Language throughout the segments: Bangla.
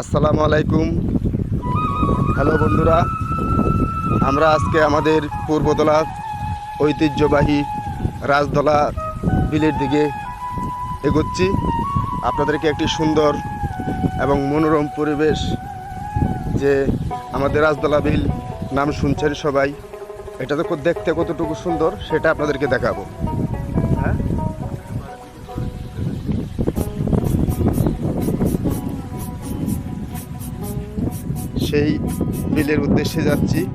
আসসালামু আলাইকুম। হ্যালো বন্ধুরা, আমরা আজকে আমাদের পূর্বতলা ঐতিহ্যবাহী রাজদলা বিলের দিকে এগোচ্ছি। আপনাদেরকে একটি সুন্দর এবং মনোরম পরিবেশ যে আমাদের রাজদলা বিল নাম শুনছেন সবাই। এটা তো দেখতে কতটুকু সুন্দর, সেটা আপনাদেরকে দেখাবো। হ্যাঁ? সেই বিলের উদ্দেশ্যে যাচ্ছি।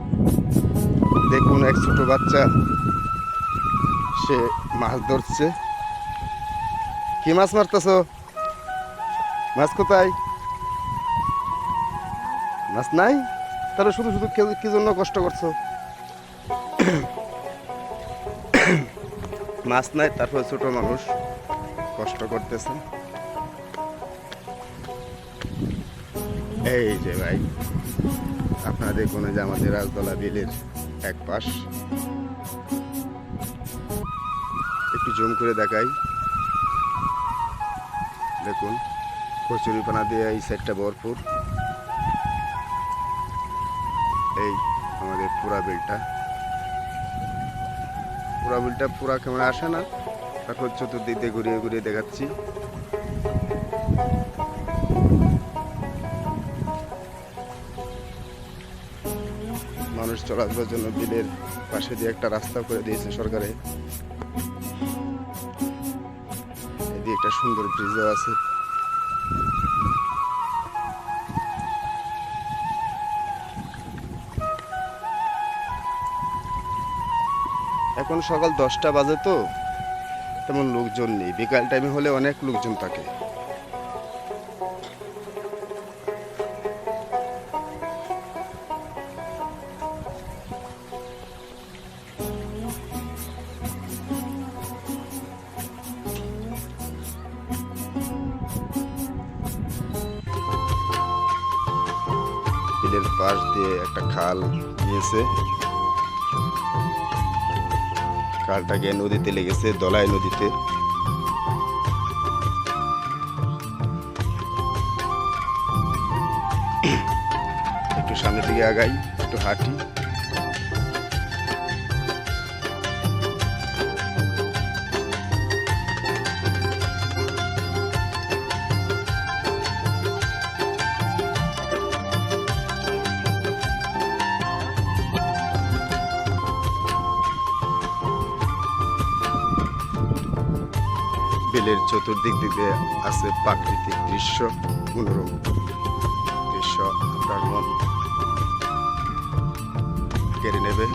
দেখুন এক ছোট বাচ্চা, সে মাছ ধরছে। কি মাছ মারতেছ? মাছ কোথায়? মাছ নাই? তাহলে শুধু শুধু কে- জন্য কষ্ট করছ? মাছ নাই, তারপর ছোট মানুষ কষ্ট করতেছে। এই যে ভাই দেখুন এই যে আমাদের রাজদলা বিলের এক পাশ। একটু জুম করে দেখাই। দেখুন কচুরিপানা দিয়ে এই সাইডটা ভরপুর। এই আমাদের পুরা বিলটা। পুরা বিলটা পুরা ক্যামেরা আসে না? তারপর চতুর্দিক দিয়ে ঘুরিয়ে ঘুরিয়ে দেখাচ্ছি। মানুষ চলাচলের জন্য বিলের পাশে দিয়ে একটা রাস্তা করে দিয়েছে সরকারে। এদিকে একটা সুন্দর ব্রিজও আছে। এখন সকাল দশটা বাজে তো, তেমন লোকজন নেই। বিকাল টাইমে হলে অনেক লোকজন থাকে। বিলের পাশ দিয়ে একটা খাল গিয়েছে খালটাকে নদীতে লেগেছে, দলাই নদীতে। একটু সামনের দিকে আগাই, একটু হাঁটি। বিলের চতুর্দিক দিকে আছে প্রাকৃতিক দৃশ্য মনোরম দৃশ্য আপনার মন। কেড়ে নেবে?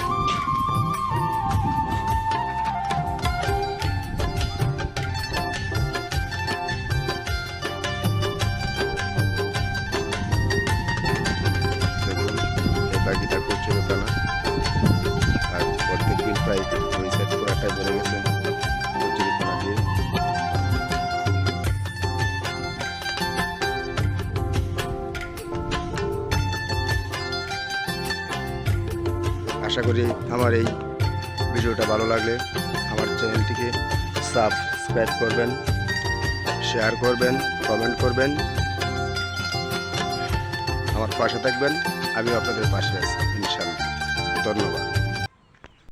আশা করি আমার এই ভিডিওটা ভালো লাগলে আমার চ্যানেলটিকে সাবস্ক্রাইব করবেন, শেয়ার করবেন, কমেন্ট করবেন। আমার পাশে থাকবেন আমি আপনাদের পাশে আছি, ইনশাল্লাহ। ধন্যবাদ।